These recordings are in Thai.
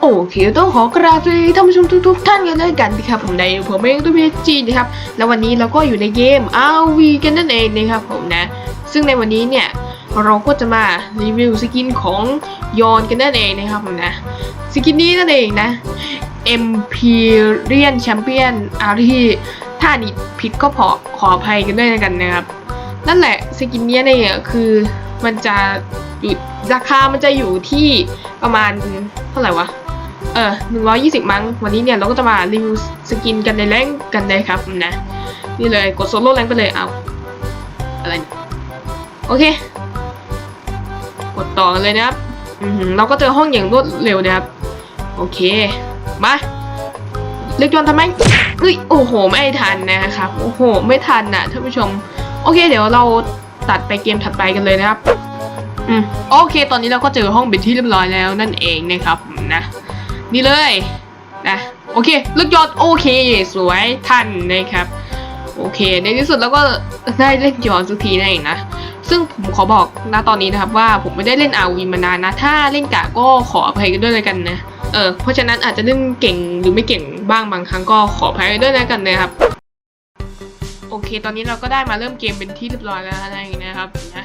โอเคต้องขอกราบสวัสดีท่านผู้ชมทุกๆท่านกันด้วยกันนะครับผมในผมเองตัวพีจีนะครับแล้ววันนี้เราก็อยู่ในเกม RV กันนั่นเองนะครับผมนะ ซึ่งในวันนี้เนี่ยเราก็จะมารีวิวสกินของยอนกันนั่นเองนะครับผมนะสกินนี้นั่นเองนะ Empyrean Champion อาที่ถ้านี่ผิดก็ขอขออภัยกันด้วยกันนะครับ นั่นแหละสกินเนี้ยเนี่ยคือมันจะ อยู่ราคามันจะอยู่ที่ประมาณเท่าไหร่วะ เออหนึ่งร้อยยี่สิบมั้ง วันนี้เนี่ยเราก็จะมารีวิวสกินกันในแรงกันเลยครับนะ นี่เลยกดโซโล่แรงไปเลยเอา อะไรเนี่ยโอเค กดต่อกันเลยนะครับอือเราก็เจอห้องอย่างรวดเร็วนะครับ โอเค มาเล็กยนทำไมเฮ้ย โอ้โห ไม่ทันนะครับ โอ้โห ไม่ทันนะท่านผู้ชม โอเค เดี๋ยวเราตัดไปเกมถัดไปกันเลยนะครับ อืมโอเค ตอนนี้เราก็เจอห้องเป็นที่เรียบร้อยแล้วนั่นเองนะครับนะ นี่เลยนะโอเคลูกยอดโอเค สวยทันนะครับ โอเค ในที่สุดเราก็ได้เล่นยอนสักทีนั่นเองนะซึ่งผมขอบอกนะตอนนี้นะครับว่าผมไม่ได้เล่นอาวีมานานนะ ถ้าเล่นกะก็ขออภัยกันด้วยเลยกันนะเออเพราะฉะนั้นอาจจะเล่นเก่งหรือไม่เก่งบ้างบางครั้งก็ขออภัยกันด้วยแล้วกันนะครับ โอเค ตอนนี้เราก็ได้มาเริ่มเกมเป็นที่เรียบร้อยแล้วนั่นเองนะครับนะ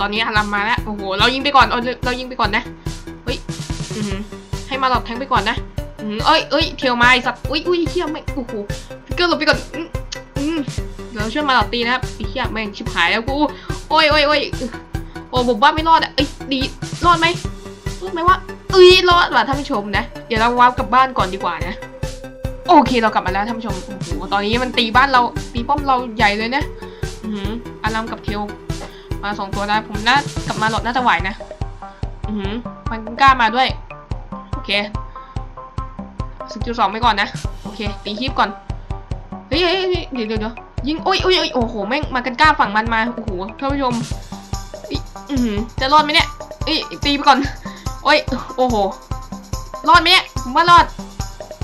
ตอนนี้อารัมมาแล้วโอ้โหเรายิงไปก่อนเอาเรายิงไปก่อนนะเฮ้ยอือหือให้มาหลอกแทงไปก่อนนะอืมเอ้ยเอ้ยเทียวมาไอ้สัตว์อุ้ยอุ้ยเทียวไม่โอ้โหฟิกเกอร์หลบไปก่อนอืมเดี๋ยวเราช่วยมาหลอกตีนะครับไอเหี้ยแม่งชิบหายแล้วกูโอ้ยโอ้ยโอ้ยโอ้ผมว่าไม่รอดอะเอ้ยดีรอดไหมรอดไหมวะเอ้ยรอดว่ะท่านผู้ชมนะเดี๋ยวเราว้าวกลับบ้านก่อนดีกว่านะโอเคเรากลับมาแล้วท่านผู้ชมโอ้โหตอนนี้มันตีบ้านเราตีป้อมเราใหญ่เลยนะอือหือารัมกับเทียว มาสองตัวนะผมน่ากลับมาหลดน่าจะไหวนะ อือหือมันกล้ามาด้วย โอเคสกิลสองไปก่อนนะ โอเค ตีคีบก่อน เฮ้ยเฮ้ยเดี๋ยวเดี๋ยวยิงโอ้ยโอ้ยโอ้ยโอ้โห แม่งมากันกล้าฝั่งมันมา โอ้โหท่านผู้ชมอือหือจะรอดไหมเนี่ยเอ้ยตีไปก่อน โอ้ย โอ้โห รอดไหมเนี่ยผมว่ารอด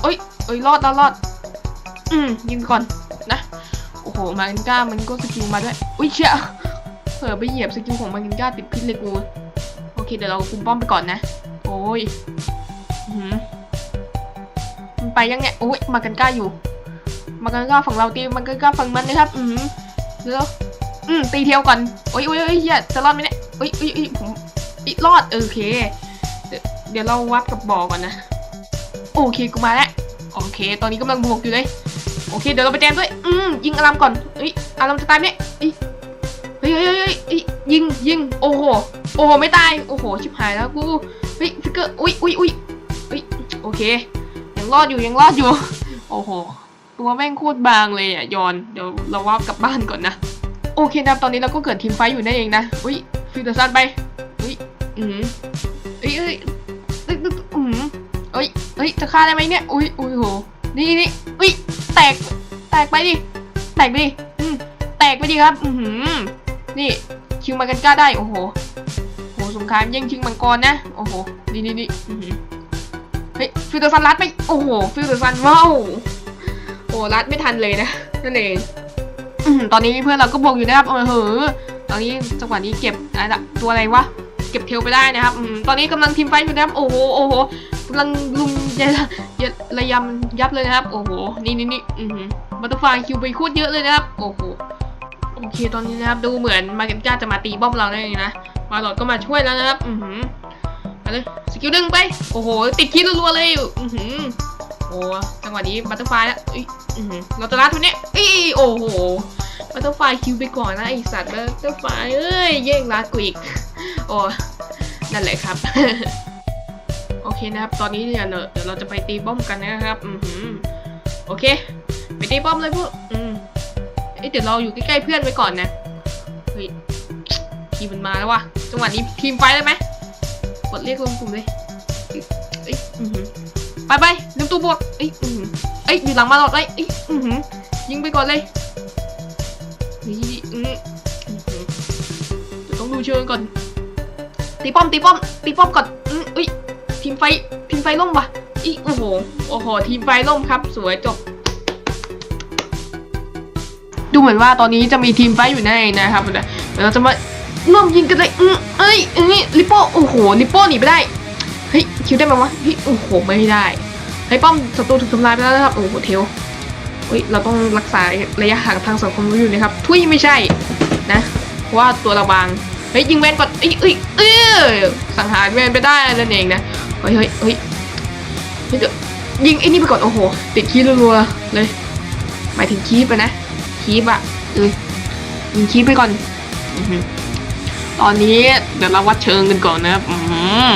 โอ้ยโอ้ยรอดรอดรอด อืมยิงไปก่อนนะ โอ้โห มากันกล้ามันก็สกิลมาด้วย อุ้ยเชี่ย เผลอไปเหยียบสกิลของมากินก้าติดพิษเลยกู โอเคเดี๋ยวเราคุมป้อมไปก่อนนะ โอ้ยอืมันไปยังเนี่ยโอ้ยมากันก้าอยู่ มากันก้าฝั่งเราตีมากันก้าฝั่งมันนะครับ อือหือเดี๋ยวอืมตีเทียวก่อน โอ้ยโอ้ยโอ้ยเฮียจะรอดไหมเนี่ยโอ้ยโอ้ยโอ้ยผมอิรอดโอเคเดี๋ยวเดี๋ยวเราวัดกับบ่อก่อนนะ โอเคกูมาแล้ว โอเค ตอนนี้กำลังบวกอยู่เลย โอเค เดี๋ยวเราไปแจมด้วย อืมยิงอารามก่อนเอ้ยอารามจะตายไหมเอ้ย เฮ้ยเฮ้ยยิงยิงโอ้โหโอ้โหไม่ตายโอ้โหชิบหายแล้วกูเฮ้ยฟิกเกอร์อุ้ยอุ้ยอุ้ยเฮ้ยโอเคยังรอดอยู่ยังรอดอยู่ โอ้โหตัวแม่งโคตรบางเลยอะยอนเดี๋ยวเราว่ากลับบ้านก่อนนะโอเคนะตอนนี้เราก็เกิดทีมไฟอยู่นั่นเองนะอุ้ยฟิลเตอร์ซันไปอุ้ยอืมเฮ้ยเฮ้ยเฮ้ยอืมเฮ้ยเฮ้ยจะฆ่าได้ไหมเนี่ยอุ้ยอุ้ยโหนี่นี่อุ้ยแตกแตกไปดิแตกไปดิอืมแตกไปดิครับอือหือ นี่ชิงมากันกล้าได้โอ้โหโหสงครามแย่งชิงมังกรนะโอ้โหนี่นี่นี่เฮ้ยฟิลเตอร์ซันรัดไปโอ้โหฟิลเตอร์ซันว้าวโอ้รัดไม่ทันเลยนะนั่นเองตอนนี้เพื่อนเราก็บกอยู่นะครับโอ้โหตอนนี้จังหวะนี้เก็บอะไรละตัวอะไรวะเก็บเทลไปได้นะครับตอนนี้กำลังทีมไฟอยู่นะครับโอ้โหโอ้โหกำลังลุมยะยระยำยับเลยนะครับ โอ้โหนี่นี่นี่บัตเตอร์ฟลายคิวไปโคตรเยอะเลยนะครับโอ้โห โอเคตอนนี้นะครับ ดูเหมือนมาเกนก้าจะมาตีบ้อมเราได้เลยนะ มาหลอดก็มาช่วยแล้วนะครับ อือหือมาเลยสกิลดึงไป โอ้โห ติดคิดรัวๆเลย อือหือโอ้จังหวะนี้บัตเตอร์ไฟแล้วอือหือเราจะรัดทุนเนี้ยอ้ยโอ้โหบัตเตอร์ไฟคิวไปก่อนนะไอสัตว์บัตเตอร์ไฟเอ้ยแย่งรัดกูอีกโอ้นั่นแหละครับโอเคนะครับ ตอนนี้เนี่ยเดี๋ยวเราจะไปตีบ้อมกันนะครับ อือหือ โอเค ไปตีบ้อมเลยพวก อืม อ้ยเดี๋ยวเราอยู่ใกล้ๆเพื่อนไว้ก่อนนะ เฮ้ยทีมมันมาแล้วว่ะจังหวะนี้ทีมไฟได้ไหมกดเรียกรวมกลุ่มเลยเอ้ยอือไปไปลืมตัวบวกเอ้ยอือหือเอ้ยอยู่หลังมาหลอดเลยเอ้ยอือยิงไปก่อนเลยนี่อืออื้อหือเดี๋ยวต้องดูเชิงก่อน ตีป้อมตีป้อมตีป้อมก่อนอือเอ้ยทีมไฟทีมไฟล่มว่ะอีโอ้โห โอ้โห ทีมไฟล่มครับ สวยจบ ดูเหมือนว่าตอนนี้จะมีทีมไฟอยู่นั่นนะครับเดี๋ยวเราจะมาร่วมยิงกันเลยอืมเอ้ยเอ้ยลิปโป้โอ้โหลิปโป้หนีไปได้เฮ้ยคิวได้ไหมวะเฮ้ยโอ้โหไม่ได้เฮ้ยป้อมศัตรูถูกทำลายไปแล้วนะครับโอ้โหเทลเฮ้ยเราต้องรักษาระยะห่างทางสังคมอยู่นะครับทุยไม่ใช่นะเพราะว่าตัวเราบางเฮ้ยยิงแวนก่อนเอ้ยเอ้ยเออสังหารแวนไปได้นั่นเองนะเฮ้ยเฮ้ยเฮ้ยเฮ้ยเดี๋ยวยิงไอ้นี่ไปก่อนโอ้โหติดคีย์รัวๆเลยหมายถึงคีบอะนะ คีบอะเออยิงคีบไปก่อนอตอนนี้เดี๋ยวเราวัดเชิงกันก่อนนะครับอือหือ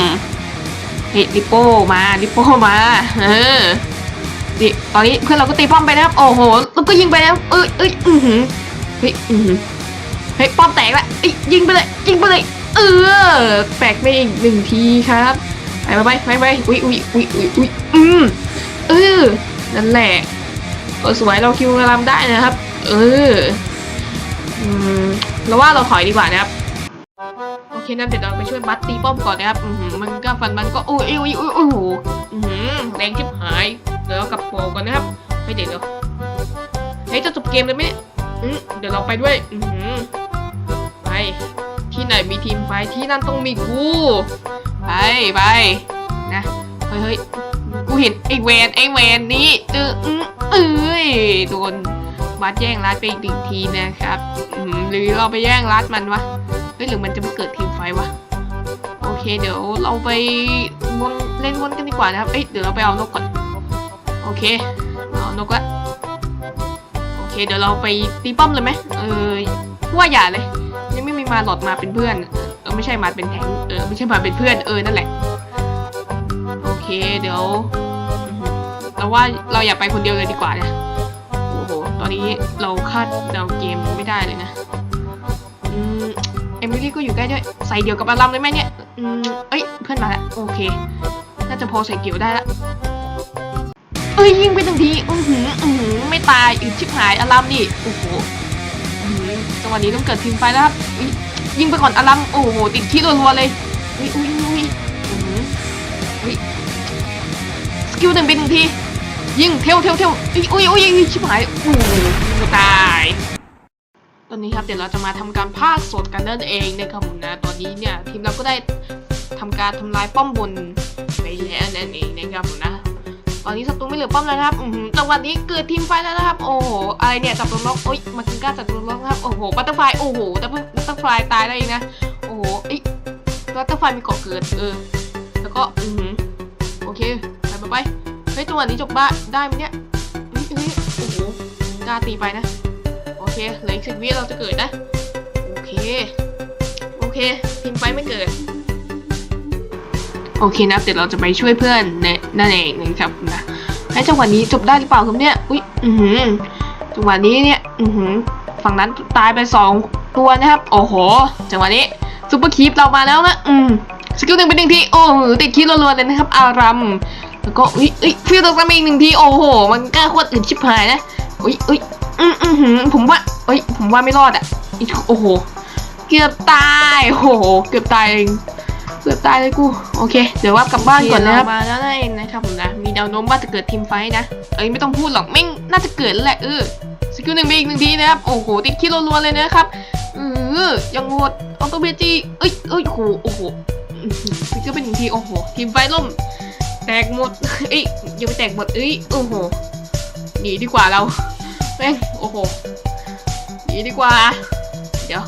เฮ้ยลิโป้มาลิโป้มา เออนี่ตอนนี้เพื่อนเราก็ตีป้อมไปนะครับ โอ้โหแล้วก็ยิงไปแล้วเอ้ยเอ้ยอือหือเฮ้ยอือหือเฮ้ยป้อมแตกละเอ้ยยิงไปเลยยิงไปเลยเออแตกไปอีกหนึ่งทีครับไปไปไปไปอุ้ยอุ้ยอุ้ยอุ้ยอุ้ยอืมเออนั่นแหละเออสวยเราคิวรำได้นะครับ เอออืมเราว่าเราถอยดีกว่านะครับ โอเคนั่นเดี๋ยวเราไปช่วยบัตตีป้อมก่อนนะครับอือหือมันก็ฟันมันก็โอ้ยโอ้ยโอ้ยโอ้โหอือหือแรงชิบหายเดี๋ยวเรากลับโปก่อนนะครับไม่เดี๋ยวเดี๋ยวเฮ้ยจะจบเกมเลยไหมเนี่ยอืมเดี๋ยวเราไปด้วยอืไปที่ไหนมีทีมไฟที่นั่นต้องมีกูไปไปนะเฮ้ยเฮ้ยกูเห็นไอ้แวนไอ้แวนนี้เอออื้อเอ้ยโดน บัดแย่งรัดไปอีกหนึ่งทีนะครับหรือเราไปแย่งรัดมันวะเฮ้ยหรือมันจะไปเกิดทีมไฟวะโอเค เดี๋ยวเราไปวนเล่นวนกันดีกว่านะครับเอ้ยเดี๋ยวเราไปเอานกก่อนโอเคเอานกละโอเค เดี๋ยวเราไปตีป้อมเลยไหมเออว่าอย่าเลย ยังไม่มีมาหลอดมาเป็นเพื่อนเออไม่ใช่มาเป็นแทงเออไม่ใช่มาเป็นเพื่อนเออนั่นแหละโอเคเดี๋ยวเราว่าเราอย่าไปคนเดียวเลยดีกว่าเนี่ย อนนี้เราคาดเดาเกมไม่ได้เลยนะอืมเอมิลี่ก็อยู่ใกล้ด้วยใส่เดียวกับอารัมเลยไหมเนี่ยอืมเอ้ยเพื่อนมาแล้วโอเค น่าจะพอใส่เกี่ยวได้ละเอ้ยยิงไปหนึ่งทีอือหืออือหือไม่ตายอึดชิบหายอารัมนี่โอ้โหจังหวะนี้ต้องเกิดทีมไฟแล้วครับยิงไปก่อนอารัมโอ้โหติดที่รัวๆเลยอุ้ยอุ้ยอุ้ยอือหือสกิลหนึ่งเป็นหนึ่งที ยิงเทวเทวเทวอุ้ยอุ้ยอุ้ยอุ้ยชิบหายโอ้โหตายตอนนี้ครับเดี๋ยวเราจะมาทำการพากย์สดกันนั่นเองนะครับผมนะตอนนี้เนี่ยทีมเราก็ได้ทำการทำลายป้อมบนไปแล้วนั่นเองนะครับผมนะตอนนี้ศัตรูไม่เหลือป้อมแล้วนะครับอือหือจังหวะนี้เกิดทีมไฟแล้วนะครับ โอ้โหอะไรเนี่ยจับตัวล็อกโอ้ยมากินก้าจับตัวล็อกนะครับโอ้โหบัตเตอร์ไฟโอ้โหบัตเตอร์ไฟตายได้อีกนะโอ้โหเอ้ยบัตเตอร์ไฟมีเกาะเกิดเออแล้วก็อือโอเคไปไป ฮ้ยจังหวะนี้จบบ้าได้ไหมเนี่ยเฮ้ยเฮ้ยโอ้โหกล้าตีไปนะ โอเคเหลืออีกสิบวิเราจะเกิดนะ โอเค โอเคทีมไฟไม่เกิด โอเคนะเดี๋ยวเราจะไปช่วยเพื่อนเนี่ยนั่นเองนะครับนะให้จังหวะนี้จบได้หรือเปล่าครับเนี่ย อุ้ยอือหือจังหวะนี้เนี่ย อือหือฝั่งนั้นตายไปสองตัวนะครับ โอ้โห จังหวะนี้ซุปเปอร์คีปเรามาแล้วนะ อืมสกิลหนึ่งเป็นหนึ่งทีโอ้โหติดคีรัวๆเลยนะครับ อารัม แล้วก็อุ้ยอุ้ยฟิลตกซ้ำอีกหนึ่งทีโอ้โห มันกล้าโคตรอึดชิบหายนะอุ้ยอุ้ยอืมอืมหืมผมว่าเอ้ยผมว่าไม่รอดอะโอ้โห เกือบตายโอ้โห เกือบตายเองเกือบตายเลยกู โอเค เดี๋ยวว่ากลับบ้านก่อนนะครับมาแล้วนั่นเองนะครับผมนะ มีแนวโน้มว่าจะเกิดทีมไฟนะ เอ้ยไม่ต้องพูดหรอกแม่งน่าจะเกิดแล้วแหละเออสกิลหนึ่งไปอีกหนึ่งทีนะครับ โอ้โห ติดคิดรัวๆเลยนะครับเออยังโหดออโตเบจีเอ้ยเอ้ยโอ้โหโอ้โหสกิลเป็นหนึ่งที โอ้โห ทีมไฟล่ม แตกหมดเอ้ยยังไม่แตกหมดเอ้ยโอ้โหหนีดีกว่าเราแม่งโอ้โหหนีดีกว่า เดี๋ยว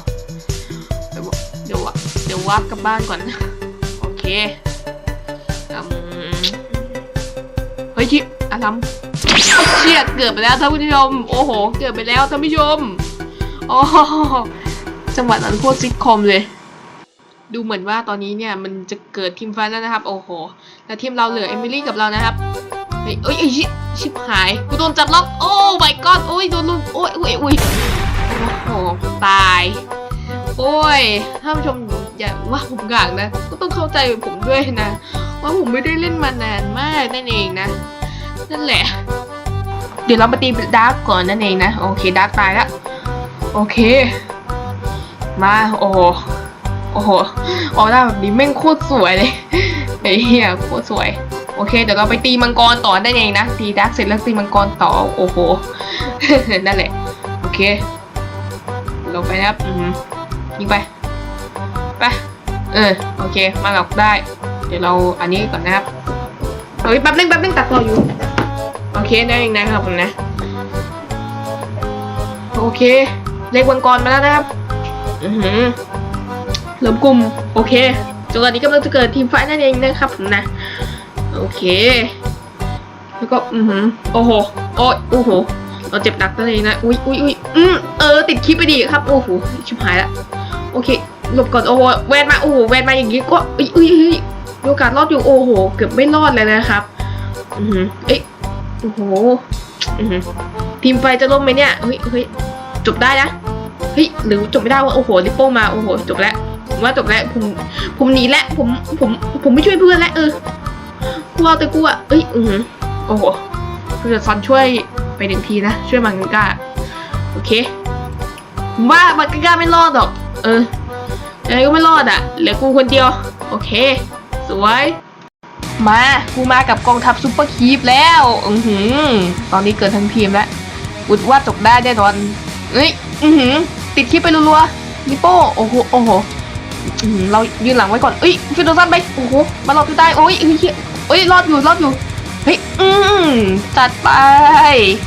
เดี๋ยวเดี๋ยววะเดี๋ยววับกลับบ้านก่อนโอเคอืมเฮ้ยชิอารัมเชียดเกือบไปแล้วท่านผู้ชมโอ้โห เกือบไปแล้วท่านผู้ชมอ้โหจังหวะนั้นโคตรซิทคอมเลย ดูเหมือนว่าตอนนี้เนี่ยมันจะเกิดทีมไฟท์แล้วนะครับ โอ้โห แล้วทีมเราเหลือเอมิลี่กับเรานะครับเฮ้ยเอ้ยเอ้ยชิชิบหาย กูโดนจับล็อก โอ้ my god โอ้ยโดนลุมโอ้ยโอ้ยโอ้ยโอ้โห ตาย โอ้ยท่านผู้ชมอย่าว่าผมกลางนะ ก็ต้องเข้าใจผมด้วยนะ ว่าผมไม่ได้เล่นมานานมากนั่นเองนะ นั่นแหละ เดี๋ยวเรามาตีดาร์กก่อนนั่นเองนะ โอเคดาร์กตายแล้ว โอเค มา โอ้ โอ้โหออร่าแบบนี้แม่งโคตรสวยเลยไอ้เหี้ยโคตรสวย โอเค เดี๋ยวเราไปตีมังกรต่อได้เองนะ ตีดาร์กเสร็จแล้วตีมังกรต่อ โอ้โห นั่นแหละ โอเค ลงไปนะครับอืมยิงไป ไป เออ โอเค มาหลอกได้ เดี๋ยวเราอันนี้ก่อนนะครับ เฮ้ย แป๊บนึงแป๊บนึงตัดต่ออยู่ โอเค ได้เองนะครับผมนะ โอเค เลขวันก่อนมาแล้วนะครับ อือหือ เริ่มกลุ่มโอเคจนตอนนี้กำลังจะเกิดทีมไฟนั่นเองนะครับผมนะ โอเค แล้วก็อือหือโอ้โหโอ้ยโอ้โหเราเจ็บหนักนั่นเองนะอุ้ยอุ้ยอุ้ยอืมเออติดคลิปไปดีครับโอ้โหชิบหายละโอเคหลบก่อนโอ้โหแวนมาโอ้โหแวนมาอย่างงี้ก็อุ้ยอุ้ยอุ้ยมีโอกาสรอดอยู่โอ้โหเกือบไม่รอดเลยนะครับอือหือเอ้โอ้โหอือหือทีมไฟจะล่มไหมเนี่ยเฮ้ยเฮ้ยจบได้นะเฮ้ยหรือจบไม่ได้วะโอ้โหลิปโป้มาโอ้โหจบแล้ว ว่าจบแล้วผมผมหนีแล้วผมผมผมไม่ช่วยเพื่อนแล้วเออกูเอาแต่กูอะเอ้ยอือโอ้โหเพื่อซอนช่วยไปหนึ่งทีนะช่วยมังกาโอเคผมว่ามังกาไม่รอดหรอก เออยังไงก็ไม่รอดอะเหลือกูคนเดียว โอเค สวย มากูมากับกองทัพซุปเปอร์คีปแล้วอือหือตอนนี้เกิดทั้งทีมแล้วกูว่าจบได้แน่นอนเอ้ยอือหือติดคลิปไปรัวๆนิโป้โอ้โหโอ้โห อืมเรายืนหลังไว้ก่อนเอ้ยฟิโดซันไปโอ้โหมาหลอกที่ใต้โอ้ยเฮ้ยเอ้ยรอดอยู่รอดอยู่เฮ้ยอืมจัดไป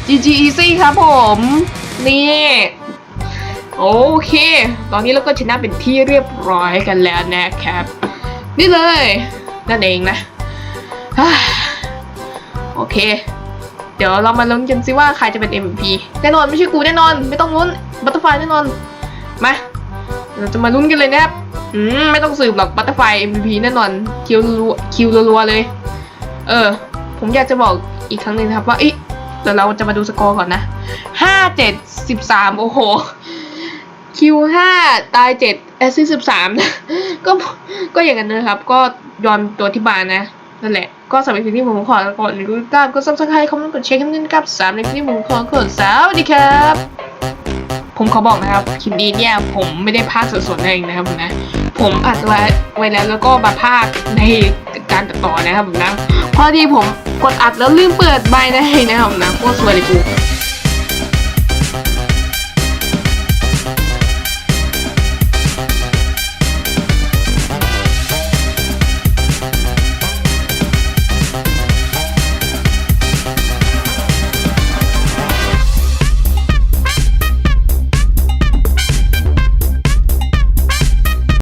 GG Easy ครับผมนี่โอเค ตอนนี้เราก็ชนะเป็นที่เรียบร้อยกันแล้วนะครับ นี่เลยนั่นเองนะโอเค เดี๋ยวเรามาลุ้นกันสิว่าใครจะเป็น MVP แน่นอนไม่ใช่กูแน่นอน ไม่ต้องลุ้นบัตเตอร์ไฟแน่นอน มา เราจะมาลุ้นกันเลยนะครับ อืมไม่ต้องสืบหรอกบัตเตอร์ไฟ MVP แน่นอนคิวรัวคิวรัวเลย เออ ผมอยากจะบอกอีกครั้งหนึ่งครับว่าอ๊ะเดี๋ยวเราจะมาดูสกอร์ก่อนนะห้าเจ็ดสิบสามโอ้โหคิวห้าตายเจ็ดแอสซิสสิบสามนะก็ก็อย่างนั้นนะครับ ก็ยอมตัวที่บานนะนั่นแหละก็สำหรับคลิปนี้ผมขอก่อนหรือติดตามก็ซับสไครต์คอมเมนต์กดแชร์กันด้วยนะครับสามในคลิปนี้ผมขอขอสวัสดีครับ ผมขอบอกนะครับคลิปนี้เนี่ยผมไม่ได้พากสดๆเองนะครับผมนะ ผมอัดไว้ไว้แล้วแล้วก็มาพากในการตัดต่อนะครับผมนะพอดีผมกดอัดแล้วลืมเปิดใบนะนะครับผมนะโคตรสวยเลยกู